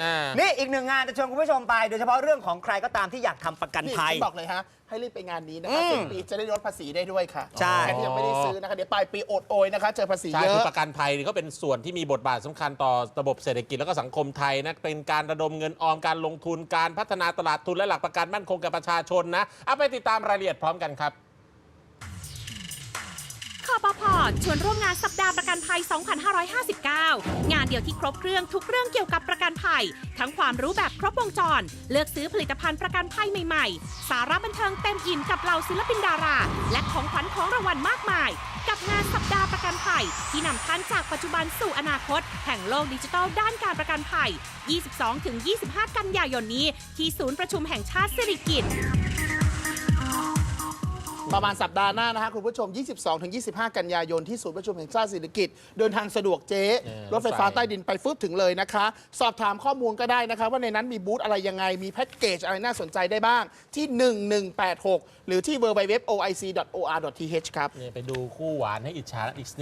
อ่า นี่อีกหนึ่งงานจะชวนคุณผู้ชมไป โดยเฉพาะเรื่องของใครก็ตามที่อยากทำประกันนี่ภัย ฉันบอกเลยฮะ ให้รีบไปงานนี้นะคะอืมสิ้นปีจะได้ลดภาษีได้ด้วยค่ะใช่ ใครที่ยังไม่ได้ซื้อนะคะ เดี๋ยวปลายปีอดโอยนะคะ เจอภาษีใช่เยคืออะประกันภัยนี่ก็เป็นส่วนที่มีบทบาทสำคัญต่อระบบเศรษฐกิจแล้วก็สังคมไทยนะเป็นการระดมเงินออมการลงทุนการพัฒนาตลาดทุนและหลักประกันมั่นคงกับประชาชนนะเอาไปติดตามรายละเอียดพร้อมกันครับค อปพชวนร่วมงานสัปดาห์ประกันภัย 2559 งานเดียวที่ครบเครื่องทุกเรื่องเกี่ยวกับประกันภัย ทั้งความรู้แบบครบวงจร เลือกซื้อผลิตภัณฑ์ประกันภัยใหม่ๆ สาระบันเทิงเต็มอิ่มกับเหล่าศิลปินดารา และของขวัญของรางวัลมากมาย กับงานสัปดาห์ประกันภัย ที่นำท่านจากปัจจุบันสู่อนาคต แห่งโลกดิจิทัลด้านการประกันภัย 22-25 กันยายนนี้ ที่ศูนย์ประชุมแห่งชาติสิริกิติ์ ประมาณสัปดาห์หน้านะคะคุณผู้ชม 22-25 กันยายนที่ศูนย์ประชุมแห่งชาติเศรษฐกิจ เดินทางสะดวกเจ๊เออรถไฟฟ้ารถไฟ ใต้ดินไปฟึบถึงเลยนะคะ สอบถามข้อมูลก็ได้นะคะ ว่าในนั้นมีบูธอะไรยังไง มีแพ็กเกจอะไรน่าสนใจได้บ้างที่ 1186 หรือที่ www.oic.or.th ครับ เนี่ยไปดูคู่หวานให้อิจฉาอีกนิด